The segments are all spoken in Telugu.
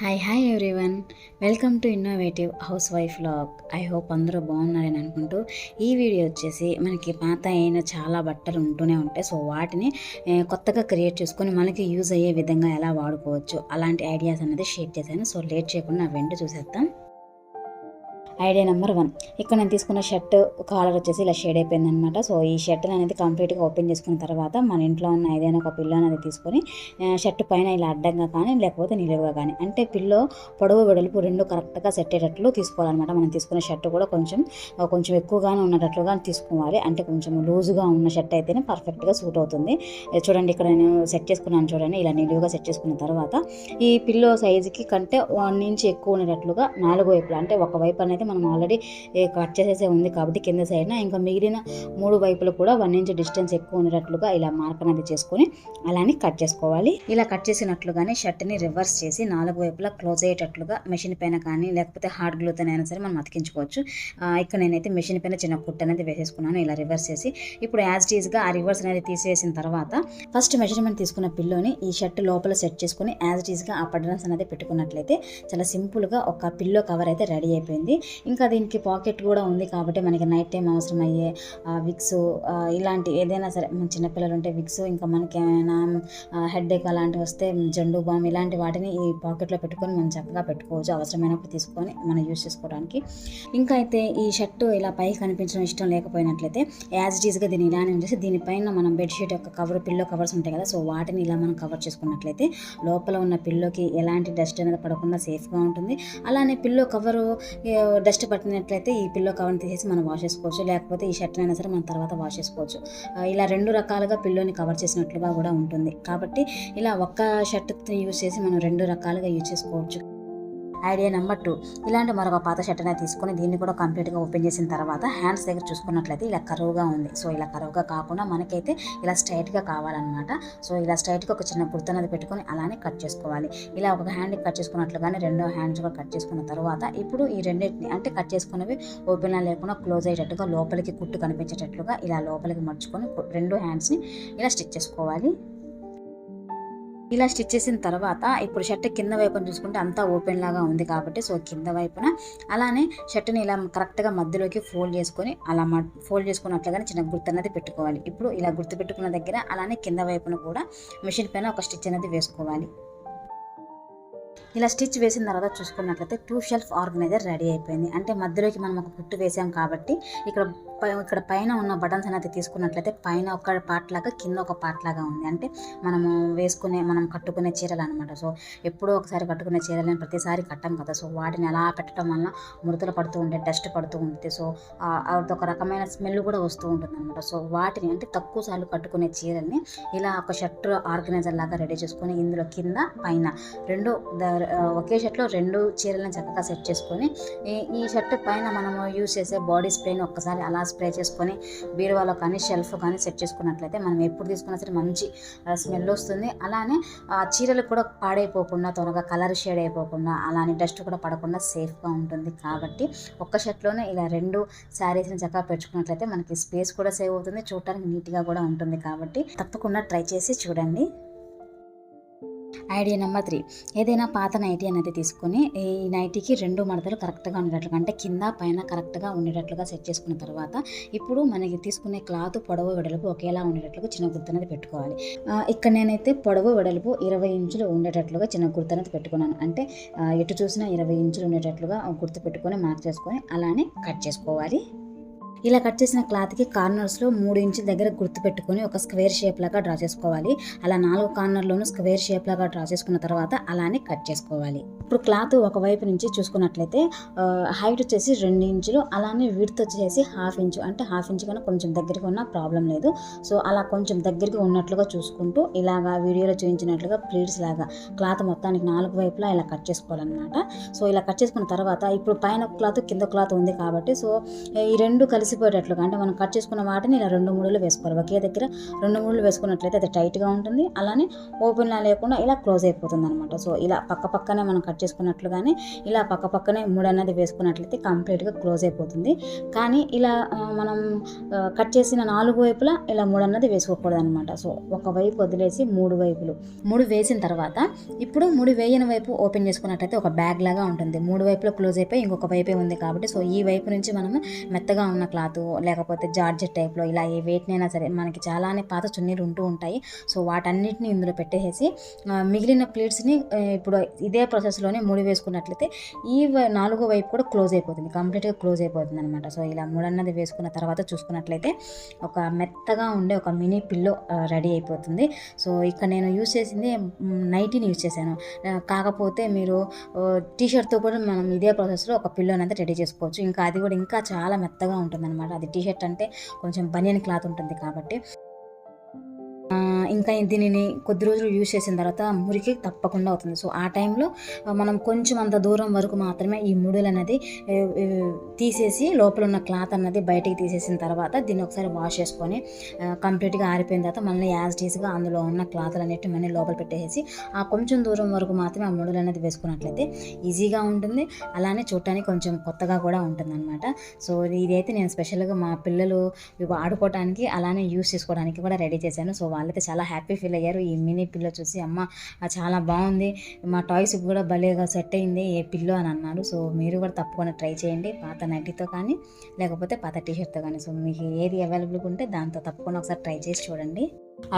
Hi hi everyone welcome to innovative housewife log I hope అందరూ బాగున్నారని అనుకుంటూ ఈ వీడియో వచ్చేసి మనకి పాత అయిన చాలా బట్టలు ఉంటూనే ఉంటాయి. సో వాటిని కొత్తగా క్రియేట్ చేసుకొని మనకి యూజ్ అయ్యే విధంగా ఎలా వాడుకోవచ్చు అలాంటి ఐడియాస్ అనేది షేర్ చేశాను. సో లేట్ చేయకుండా నా వెంట చూసేద్దాం. Idea number one. ఇక్కడ నేను తీసుకున్న షర్ట్ కాలర్ వచ్చేసి ఇలా షేడ్ అయిపోయింది అనమాట సో ఈ షర్ట్ అనేది కంప్లీట్గా ఓపెన్ చేసుకున్న తర్వాత మన ఇంట్లో ఉన్న ఏదైనా ఒక పిల్లో అనేది తీసుకొని షర్ట్ పైన ఇలా అడ్డంగా కానీ లేకపోతే నిలువుగా కానీ అంటే పిల్లో పొడవు వెడల్పు రెండు కరెక్ట్గా సెట్ అయ్యేటట్లు తీసుకోవాలన్నమాట. మనం తీసుకున్న షర్ట్ కూడా కొంచెం కొంచెం ఎక్కువగానే ఉన్నట్లుగా తీసుకోవాలి. అంటే కొంచెం లూజుగా ఉన్న షర్ట్ అయితేనే పర్ఫెక్ట్గా సూట్ అవుతుంది. చూడండి ఇక్కడ నేను సెట్ చేసుకున్నాను చూడండి. ఇలా నిలువుగా సెట్ చేసుకున్న తర్వాత ఈ పిల్లో సైజుకి కంటే వన్ ఇంచ్ ఎక్కువ ఉండేటట్లుగా నాలుగు వైపులా అంటే ఒక వైపు అనేది మనం ఆల్రెడీ కట్ చేసేసే ఉంది కాబట్టి కింద సైడ్న ఇంకా మిగిలిన మూడు వైపులు కూడా వన్ ఇంచ్ డిస్టెన్స్ ఎక్కువ ఉండేటట్లుగా ఇలా మార్క్ అనేది చేసుకొని అలానే కట్ చేసుకోవాలి. ఇలా కట్ చేసినట్లుగానే షర్ట్ని రివర్స్ చేసి నాలుగు వైపులా క్లోజ్ అయ్యేటట్లుగా మెషిన్ పైన కానీ లేకపోతే హార్డ్ గ్లూతో అయినా సరే మనం అతికించుకోవచ్చు. ఇక్కడ నేనైతే మెషిన్ పైన చిన్న కుట్ అనేది వేసేసుకున్నాను ఇలా రివర్స్ చేసి. ఇప్పుడు యాజ్ టీజ్గా ఆ రివర్స్ అనేది తీసేసిన తర్వాత ఫస్ట్ మెజర్మెంట్ తీసుకున్న పిల్లోని ఈ షర్ట్ లోపల సెట్ చేసుకుని యాజ్ టీజ్గా ఆ బటన్స్ అనేది పెట్టుకున్నట్లయితే చాలా సింపుల్గా ఒక పిల్లో కవర్ అయితే రెడీ అయిపోయింది. ఇంకా దీనికి పాకెట్ కూడా ఉంది కాబట్టి మనకి నైట్ టైం అవసరం అయ్యే విక్స్ ఇలాంటి ఏదైనా సరే మన చిన్నపిల్లలు ఉంటే విక్స్ ఇంకా మనకి ఏమైనా హెడ్ ఏక్ అలాంటివి వస్తే జండు బామ్ ఇలాంటి వాటిని ఈ పాకెట్లో పెట్టుకొని మనం చక్కగా పెట్టుకోవచ్చు. అవసరమైనప్పుడు తీసుకొని మనం యూస్ చేసుకోవడానికి. ఇంకా అయితే ఈ షర్టు ఇలా పైకి కనిపించడం ఇష్టం లేకపోయినట్లయితే యాజ్ ఇట్ ఈజ్గా దీన్ని ఇలానే ఉంచేసి దీనిపైన మనం బెడ్షీట్ యొక్క కవర్ పిల్లో కవర్స్ ఉంటాయి కదా సో వాటిని ఇలా మనం కవర్ చేసుకున్నట్లయితే లోపల ఉన్న పిల్లోకి ఎలాంటి డస్ట్ అనేది పడకుండా సేఫ్గా ఉంటుంది. అలానే పిల్లో కవరు డస్ట్ పట్టినట్లయితే ఈ పిల్లో కవర్ని తీసేసి మనం వాష్ చేసుకోవచ్చు. లేకపోతే ఈ షర్ట్ అయినా సరే మనం తర్వాత వాష్ చేసుకోవచ్చు. ఇలా రెండు రకాలుగా పిల్లోని కవర్ చేసినట్లుగా కూడా ఉంటుంది. కాబట్టి ఇలా ఒక్క షర్ట్ యూజ్ చేసి మనం రెండు రకాలుగా యూజ్ చేసుకోవచ్చు. Idea number two. ఇలాంటి మరొక పాత షర్ట్ అనేది తీసుకొని దీన్ని కూడా కంప్లీట్గా ఓపెన్ చేసిన తర్వాత హ్యాండ్స్ దగ్గర చూసుకున్నట్లయితే ఇలా కరువుగా ఉంది. సో ఇలా కరువుగా కాకుండా మనకైతే ఇలా స్ట్రైట్గా కావాలన్నమాట. సో ఇలా స్ట్రైట్గా ఒక చిన్న గుర్తున్నది పెట్టుకొని అలానే కట్ చేసుకోవాలి. ఇలా ఒక హ్యాండ్ కట్ చేసుకున్నట్లుగానే రెండో హ్యాండ్స్ కూడా కట్ చేసుకున్న తర్వాత ఇప్పుడు ఈ రెండింటిని అంటే కట్ చేసుకున్నవి ఓపెన్ లేకుండా క్లోజ్ అయ్యేటట్టుగా లోపలికి కుట్టు కనిపించేటట్లుగా ఇలా లోపలికి మర్చుకొని రెండు హ్యాండ్స్ని ఇలా స్టిచ్ చేసుకోవాలి. ఇలా స్టిచ్ చేసిన తర్వాత ఇప్పుడు షర్ట్ కింద వైపున చూసుకుంటే అంతా ఓపెన్ లాగా ఉంది కాబట్టి సో కింద వైపున అలానే షర్ట్ని ఇలా కరెక్ట్గా మధ్యలోకి ఫోల్డ్ చేసుకొని అలా ఫోల్డ్ చేసుకున్నట్లుగానే చిన్న గుర్తు అనేది పెట్టుకోవాలి. ఇప్పుడు ఇలా గుర్తు పెట్టుకున్న దగ్గర అలానే కింద వైపున కూడా మిషన్ పైన ఒక స్టిచ్ అనేది వేసుకోవాలి. ఇలా స్టిచ్ వేసిన తర్వాత చూసుకున్నట్లయితే టూ షెల్ఫ్ ఆర్గనైజర్ రెడీ అయిపోయింది. అంటే మధ్యలోకి మనం ఒక కుట్టు వేసాం కాబట్టి ఇక్కడ పై- ఇక్కడ పైన ఉన్న బటన్స్ అనేది తీసుకున్నట్లయితే పైన ఒక పార్ట్ లాగా కింద ఒక పార్ట్ లాగా ఉంది. అంటే మనము వేసుకునే మనం కట్టుకునే చీరలు అనమాట సో ఎప్పుడో ఒకసారి కట్టుకునే చీరలను ప్రతిసారి కట్టం కదా. సో వాటిని అలా పెట్టడం వల్ల ముడతలు పడుతూ ఉంటే డస్ట్ పడుతూ ఉంటుంది సో ఆ- అదొక రకమైన స్మెల్ కూడా వస్తూ ఉంటుంది అనమాట సో వాటిని అంటే తక్కువ సార్లు కట్టుకునే చీరల్ని ఇలా ఒక షర్ట్ ఆర్గనైజర్ లాగా రెడీ చేసుకొని ఇందులో కింద పైన రెండు ద- ఒకే షర్ట్లో రెండు చీరలను చక్కగా సెట్ చేసుకొని ఈ ఈ షర్ట్ పైన మనము యూజ్ చేసే బాడీ స్ప్రేని ఒక్కసారి అలా స్ప్రే చేసుకొని బీరువాలో కానీ షెల్ఫ్ కానీ సెట్ చేసుకున్నట్లయితే మనం ఎప్పుడు తీసుకున్నా సరే మంచి స్మెల్ వస్తుంది. అలానే ఆ చీరలు కూడా పాడైపోకుండా త్వరగా కలర్ షేడ్ అయిపోకుండా అలానే డస్ట్ కూడా పడకుండా సేఫ్గా ఉంటుంది. కాబట్టి ఒక్క షర్ట్లోనే ఇలా రెండు శారీస్ని చక్కగా పెట్టుకున్నట్లయితే మనకి స్పేస్ కూడా సేవ్ అవుతుంది చూడటానికి నీట్గా కూడా ఉంటుంది. కాబట్టి తప్పకుండా ట్రై చేసి చూడండి. Idea number three. ఏదైనా పాత నైటీ అనేది తీసుకొని ఈ నైటీకి రెండు మడతలు కరెక్ట్గా ఉండేటట్లుగా అంటే కింద పైన కరెక్ట్గా ఉండేటట్లుగా సెట్ చేసుకున్న తర్వాత ఇప్పుడు మనకి తీసుకునే క్లాత్ పొడవు వెడల్పు ఒకేలా ఉండేటట్లుగా చిన్న గుర్తు అనేది పెట్టుకోవాలి. ఇక్కడ నేనైతే పొడవు వెడల్పు ఇరవై ఇంచులు ఉండేటట్లుగా చిన్న గుర్తు అనేది పెట్టుకున్నాను. అంటే ఎటు చూసినా ఇరవై ఇంచులు ఉండేటట్లుగా గుర్తు పెట్టుకొని మార్క్ చేసుకొని అలానే కట్ చేసుకోవాలి. ఇలా కట్ చేసిన క్లాత్కి కార్నర్స్లో మూడు ఇంచుల దగ్గర గుర్తు పెట్టుకొని ఒక స్క్వేర్ షేప్ లాగా డ్రా చేసుకోవాలి. అలా నాలుగు కార్నర్లోనూ స్క్వేర్ షేప్ లాగా డ్రా చేసుకున్న తర్వాత అలానే కట్ చేసుకోవాలి. ఇప్పుడు క్లాత్ ఒకవైపు నుంచి చూసుకున్నట్లయితే హైట్ వచ్చేసి రెండు ఇంచులు అలానే విడ్త్ వచ్చేసి హాఫ్ ఇంచు అంటే హాఫ్ ఇంచు కన్నా కొంచెం దగ్గరికి ఉన్న ప్రాబ్లం లేదు. సో అలా కొంచెం దగ్గరికి ఉన్నట్లుగా చూసుకుంటూ ఇలాగా వీడియోలో చూపించినట్లుగా ప్లీడ్స్ లాగా క్లాత్ మొత్తానికి నాలుగు వైపులా ఇలా కట్ చేసుకోవాలన్నమాట. సో ఇలా కట్ చేసుకున్న తర్వాత ఇప్పుడు పైన క్లాత్ కింద క్లాత్ ఉంది కాబట్టి సో ఈ రెండు కలిసి కలిసిపోయేటట్లుగా అంటే మనం కట్ చేసుకున్న వాటిని ఇలా రెండు మూడులు వేసుకోవాలి. ఒకే దగ్గర రెండు మూడులు వేసుకున్నట్లయితే అది టైట్గా ఉంటుంది. అలానే ఓపెన్లా లేకుండా ఇలా క్లోజ్ అయిపోతుంది అనమాట సో ఇలా పక్క పక్కనే మనం కట్ చేసుకున్నట్లుగానే ఇలా పక్క పక్కనే మూడు అనేది వేసుకున్నట్లయితే కంప్లీట్గా క్లోజ్ అయిపోతుంది. కానీ ఇలా మనం కట్ చేసిన నాలుగు వైపులా ఇలా మూడు అన్నది వేసుకోకూడదు అనమాట సో ఒక వైపు వదిలేసి మూడు వైపులు. మూడు వేసిన తర్వాత ఇప్పుడు మూడు వేయని వైపు ఓపెన్ చేసుకున్నట్లయితే ఒక బ్యాగ్ లాగా ఉంటుంది. మూడు వైపులో క్లోజ్ అయిపోయి ఇంకొక వైపే ఉంది కాబట్టి సో ఈ వైపు నుంచి మనము మెత్తగా ఉన్న క్లాత్ లేకపోతే జార్జెట్ టైప్లో ఇలా ఏ వేటినైనా సరే మనకి చాలానే పాత చున్నీలు ఉంటూ ఉంటాయి. సో వాటన్నిటిని ఇందులో పెట్టేసి మిగిలిన ప్లేట్స్ని ఇప్పుడు ఇదే ప్రాసెస్లోనే ముడి వేసుకున్నట్లయితే ఈ వై- నాలుగో వైపు కూడా క్లోజ్ అయిపోతుంది. కంప్లీట్గా క్లోజ్ అయిపోతుంది అనమాట సో ఇలా మూడన్నది వేసుకున్న తర్వాత చూసుకున్నట్లయితే ఒక మెత్తగా ఉండే ఒక మినీ పిల్లో రెడీ అయిపోతుంది. సో ఇక్కడ నేను యూజ్ చేసింది నైటీని యూజ్ చేశాను. కాకపోతే మీరు టీషర్ట్తో కూడా మనం ఇదే ప్రాసెస్లో ఒక పిల్లో రెడీ చేసుకోవచ్చు. ఇంకా అది కూడా ఇంకా చాలా మెత్తగా ఉంటుంది అనమాట అది టీ షర్ట్ అంటే కొంచెం బనియన్ క్లాత్ ఉంటుంది కాబట్టి ఇంకా దీనిని కొద్ది రోజులు యూజ్ చేసిన తర్వాత మురికి తప్పకుండా అవుతుంది. సో ఆ టైంలో మనం కొంచెం అంత దూరం వరకు మాత్రమే ఈ ముడులు అనేది తీసేసి లోపల ఉన్న క్లాత్ అన్నది బయటికి తీసేసిన తర్వాత దీన్ని ఒకసారి వాష్ చేసుకొని కంప్లీట్గా ఆరిపోయిన తర్వాత మళ్ళీ యాజ్ టీస్గా అందులో ఉన్న క్లాత్లు అనేవి మళ్ళీ లోపల పెట్టేసి ఆ కొంచెం దూరం వరకు మాత్రమే ఆ ముడులు అనేది వేసుకున్నట్లయితే ఈజీగా ఉంటుంది. అలానే చూడటానికి కొంచెం కొత్తగా కూడా ఉంటుందన్నమాట. సో ఇదైతే నేను స్పెషల్గా మా పిల్లలు ఆడుకోవడానికి అలానే యూస్ చేసుకోవడానికి కూడా రెడీ చేశాను. సో వాళ్ళైతే చాలా చాలా హ్యాపీ ఫీల్ అయ్యారు. ఈ మినీ పిల్లో చూసి అమ్మ చాలా బాగుంది. మా టాయ్స్ కూడా భలేగా సెట్ అయింది ఏ పిల్లో అని అన్నారు. సో మీరు కూడా తప్పకుండా ట్రై చేయండి. పాత నటితో కానీ లేకపోతే పాత టీషర్ట్తో కానీ. సో మీకు ఏది అవైలబుల్గా ఉంటే దాంతో తప్పకుండా ఒకసారి ట్రై చేసి చూడండి.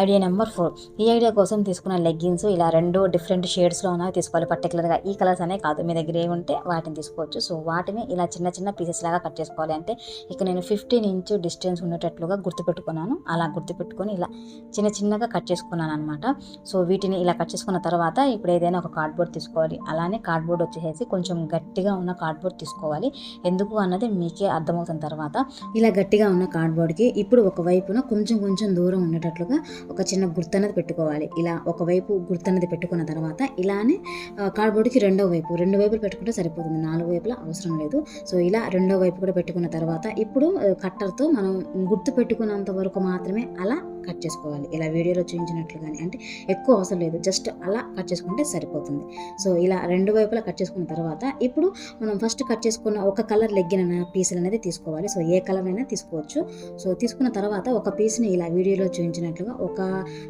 Idea number four. ఈ ఐడియా కోసం తీసుకున్న లెగ్గిన్స్ ఇలా రెండు డిఫరెంట్ షేడ్స్లో ఉన్నవి తీసుకోవాలి. పర్టికులర్గా ఈ కలర్స్ అనే కాదు. మీ దగ్గర ఏ ఉంటే వాటిని తీసుకోవచ్చు. సో వాటిని ఇలా చిన్న చిన్న పీసెస్ లాగా కట్ చేసుకోవాలి. అంటే ఇక నేను ఫిఫ్టీన్ ఇంచ్ డిస్టెన్స్ ఉండేటట్లుగా గుర్తుపెట్టుకున్నాను. అలా గుర్తుపెట్టుకొని ఇలా చిన్న చిన్నగా కట్ చేసుకున్నాను అనమాట సో వీటిని ఇలా కట్ చేసుకున్న తర్వాత ఇప్పుడు ఏదైనా ఒక కార్డ్బోర్డ్ తీసుకోవాలి. అలానే కార్డ్బోర్డ్ వచ్చేసి కొంచెం గట్టిగా ఉన్న కార్డ్బోర్డ్ తీసుకోవాలి. ఎందుకు అన్నది మీకే అర్థమవుతున్న తర్వాత ఇలా గట్టిగా ఉన్న కార్డ్బోర్డ్కి ఇప్పుడు ఒక వైపున కొంచెం కొంచెం దూరం ఉండేటట్లుగా ఒక చిన్న గుర్తన్నది పెట్టుకోవాలి. ఇలా ఒకవైపు గుర్తన్నది పెట్టుకున్న తర్వాత ఇలానే కార్డ్బోర్డ్కి రెండో వైపు రెండు వైపులు పెట్టుకుంటే సరిపోతుంది. నాలుగు వైపులా అవసరం లేదు. సో ఇలా రెండో వైపు కూడా పెట్టుకున్న తర్వాత ఇప్పుడు కట్టర్తో మనం గుర్తు పెట్టుకున్నంత వరకు మాత్రమే అలా కట్ చేసుకోవాలి. ఇలా వీడియోలో చూపించినట్లుగానే అంటే ఎక్కువ అవసరం లేదు. జస్ట్ అలా కట్ చేసుకుంటే సరిపోతుంది. సో ఇలా రెండు వైపులా కట్ చేసుకున్న తర్వాత ఇప్పుడు మనం ఫస్ట్ కట్ చేసుకున్న ఒక కలర్ లెగ్గిన పీసులు అనేది తీసుకోవాలి. సో ఏ కలర్ అయినా తీసుకోవచ్చు. సో తీసుకున్న తర్వాత ఒక పీస్ని ఇలా వీడియోలో చూపించినట్లుగా ఒక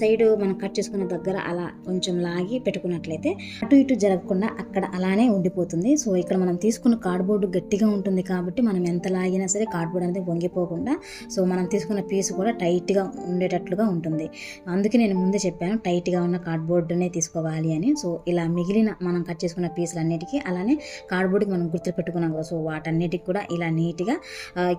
సైడ్ మనం కట్ చేసుకున్న దగ్గర అలా కొంచెం లాగి పెట్టుకున్నట్లయితే అటు ఇటు జరగకుండా అక్కడ అలానే ఉండిపోతుంది. సో ఇక్కడ మనం తీసుకున్న కార్డ్బోర్డు గట్టిగా ఉంటుంది కాబట్టి మనం ఎంత లాగినా సరే కార్డ్బోర్డ్ అనేది వంగిపోకుండా సో మనం తీసుకున్న పీస్ కూడా టైట్గా ఉండేటట్లుగా ఉంటుంది. అందుకే నేను ముందే చెప్పాను టైట్గా ఉన్న కార్డ్బోర్డునే తీసుకోవాలి అని. సో ఇలా మిగిలిన మనం కట్ చేసుకున్న పీసులు అన్నిటికీ అలానే కార్డ్బోర్డ్కి మనం గుర్తు పెట్టుకున్నాం కదా సో వాటన్నిటికి కూడా ఇలా నీట్గా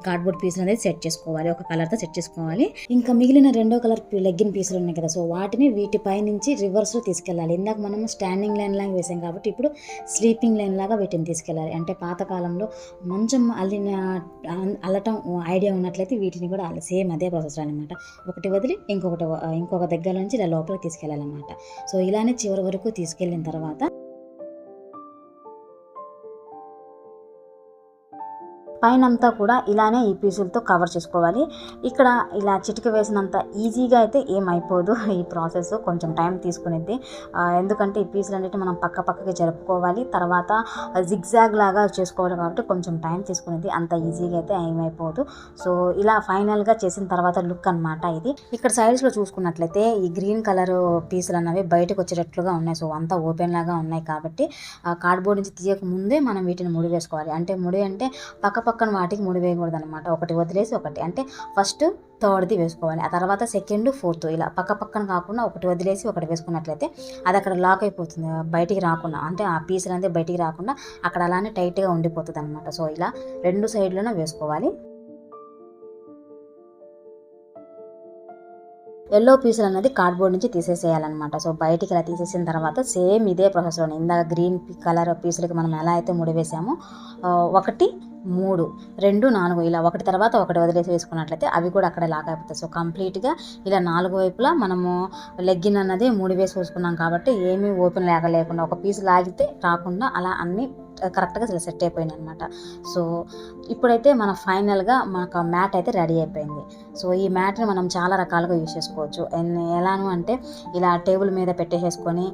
కార్డ్బోర్డ్ పీస్ అనేది సెట్ చేసుకోవాలి. ఒక కలర్తో సెట్ చేసుకోవాలి. ఇంకా మిగిలిన రెండో కలర్ లెగ్గిన్ పీసులు ఉన్నాయి కదా. సో వాటిని వీటిపై నుంచి రివర్స్లో తీసుకెళ్ళాలి. ఇందాక మనం స్టాండింగ్ లైన్ లాగా వేసాం కాబట్టి ఇప్పుడు స్లీపింగ్ లైన్ లాగా వీటిని తీసుకెళ్ళాలి. అంటే పాతకాలంలో మంచం అల్లిన అల్లటం ఐడియా ఉన్నట్లయితే వీటిని కూడా సేమ్ అదే ప్రాసెస్ అనమాట ఒకటి వదిలి ఇంకొకటి ఇంకొక దగ్గర నుంచి ఇలా లోపలికి తీసుకెళ్ళాలన్నమాట. సో ఇలానే చివరి వరకు తీసుకెళ్ళిన తర్వాత పైన అంతా కూడా ఇలానే ఈ పీసులతో కవర్ చేసుకోవాలి. ఇక్కడ ఇలా చిటిక వేసినంత ఈజీగా అయితే ఏమైపోదు ఈ ప్రాసెస్. కొంచెం టైం తీసుకునేది ఎందుకంటే ఈ పీసులు అనేవి మనం పక్క పక్కకి జరుపుకోవాలి. తర్వాత జిగ్జాగ్ లాగా చేసుకోవాలి కాబట్టి కొంచెం టైం తీసుకునేది అంత ఈజీగా అయితే ఏమైపోదు సో ఇలా ఫైనల్గా చేసిన తర్వాత లుక్ అన్నమాట ఇది. ఇక్కడ సైడ్స్లో చూసుకున్నట్లయితే ఈ గ్రీన్ కలర్ పీసులు అన్నవి బయటకు వచ్చేటట్లుగా ఉన్నాయి. సో అంతా ఓపెన్ లాగా ఉన్నాయి కాబట్టి ఆ కార్డ్బోర్డ్ నుంచి తీయక ముందే మనం వీటిని ముడి వేసుకోవాలి. అంటే ముడి అంటే పక్క పక్కన వాటికి ముడి వేయకూడదు అనమాట ఒకటి వదిలేసి ఒకటి. అంటే ఫస్ట్ థర్డ్ది వేసుకోవాలి. ఆ తర్వాత సెకండ్ ఫోర్త్ ఇలా పక్క పక్కన కాకుండా ఒకటి వదిలేసి ఒకటి వేసుకున్నట్లయితే అది అక్కడ లాక్ అయిపోతుంది. బయటికి రాకుండా అంటే ఆ పీసులు అనేది బయటికి రాకుండా అక్కడ అలానే టైట్గా ఉండిపోతుంది అనమాట సో ఇలా రెండు సైడ్లోనే వేసుకోవాలి. ఎల్లో పీసులు అనేది కార్డ్బోర్డ్ నుంచి తీసేసేయాలన్నమాట. సో బయటికి ఇలా తీసేసిన తర్వాత సేమ్ ఇదే ప్రాసెస్లోనే ఇందాక గ్రీన్ కలర్ పీసులకి మనం ఎలా అయితే ముడి వేసామో ఒకటి మూడు రెండు నాలుగు ఇలా ఒకటి తర్వాత ఒకటి వదిలేసి వేసుకున్నట్లయితే అవి కూడా అక్కడ లాగైపోతాయి అయిపోతాయి. సో కంప్లీట్గా ఇలా నాలుగు వైపులా మనము లెగ్గిన్ అన్నది మూడు వేసి చూసుకున్నాం కాబట్టి ఏమీ ఓపెన్ లేక లేకుండా ఒక పీస్ లాగితే రాకుండా అలా అన్నీ కరెక్ట్గా ఇలా సెట్ అయిపోయింది అనమాట సో ఇప్పుడైతే మన ఫైనల్గా మాకు మ్యాట్ అయితే రెడీ అయిపోయింది. సో ఈ మ్యాట్ని మనం చాలా రకాలుగా యూజ్ చేసుకోవచ్చు. ఎన్- ఎలాను అంటే ఇలా టేబుల్ మీద పెట్టేసేసుకొని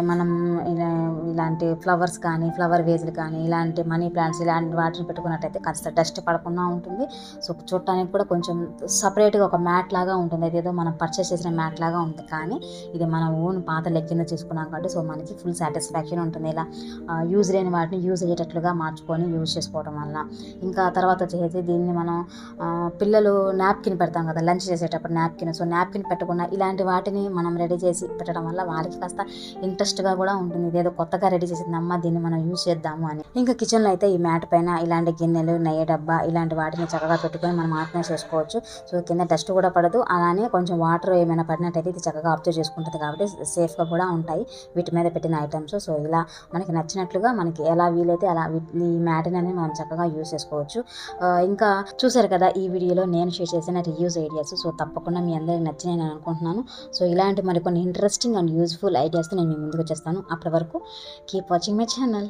మనం ఇలా ఇలాంటి ఫ్లవర్స్ కానీ ఫ్లవర్ వేజ్లు కానీ ఇలాంటి మనీ ప్లాంట్స్ ఇలాంటి వాటిని పెట్టుకున్నట్టయితే కాస్త డస్ట్ పడకుండా ఉంటుంది. సో చూడటానికి కూడా కొంచెం సపరేట్గా ఒక మ్యాట్ లాగా ఉంటుంది. అదేదో మనం పర్చేస్ చేసిన మ్యాట్ లాగా ఉంది. కానీ ఇది మన ఓన్ పాత లెగ్ కింద తీసుకున్నాం కాబట్టి సో మనకి ఫుల్ సాటిస్ఫాక్షన్ ఉంటుంది. ఇలా యూజ్ లేని వాటిని యూజ్ అయ్యేటట్లుగా మార్చుకొని యూజ్ చేసుకోవడం వల్ల. ఇంకా తర్వాత వచ్చేసి దీన్ని మనం పిల్లలు నాప్కిన్ పెడతాం కదా లంచ్ చేసేటప్పుడు నాప్కిన్. సో నాప్కిన్ పెట్టకుండా ఇలాంటి వాటిని మనం రెడీ చేసి పెట్టడం వల్ల వాళ్ళకి కాస్త ఇంట్రెస్ట్గా కూడా ఉంటుంది. ఇదేదో కొత్తగా రెడీ చేసిందమ్మా అమ్మ దీన్ని మనం యూజ్ చేద్దాము అని. ఇంకా కిచెన్లో అయితే ఈ మ్యాట్ పైన ఇలాంటి గిన్నెలు నెయ్యి డబ్బా ఇలాంటి వాటిని చక్కగా పెట్టుకొని మనం ఆర్గనైజ్ చేసుకోవచ్చు. సో కింద డస్ట్ కూడా పడదు. అలానే కొంచెం వాటర్ ఏమైనా పడినట్టయితే ఇది చక్కగా అబ్జర్వ్ చేసుకుంటుంది కాబట్టి సేఫ్గా కూడా ఉంటాయి వీటి మీద పెట్టిన ఐటమ్స్. సో ఇలా మనకి నచ్చినట్లుగా మనకి ఎలా వీలైతే అలా వీటి- ఈ మ్యాటర్ అనేది మనం చక్కగా యూజ్ చేసుకోవచ్చు. ఇంకా చూసారు కదా ఈ వీడియోలో నేను షేర్ చేసిన రివ్యూస్ ఐడియాస్. సో తప్పకుండా మీ అందరికి నచ్చినాయి నేను అనుకుంటున్నాను. సో ఇలాంటి మరికొన్ని ఇంట్రెస్టింగ్ అండ్ యూజ్ఫుల్ ఐడియాస్తో నేను మీ ముందుకు వచ్చేస్తాను. అప్పటి వరకు కీప్ వాచింగ్ మై ఛానల్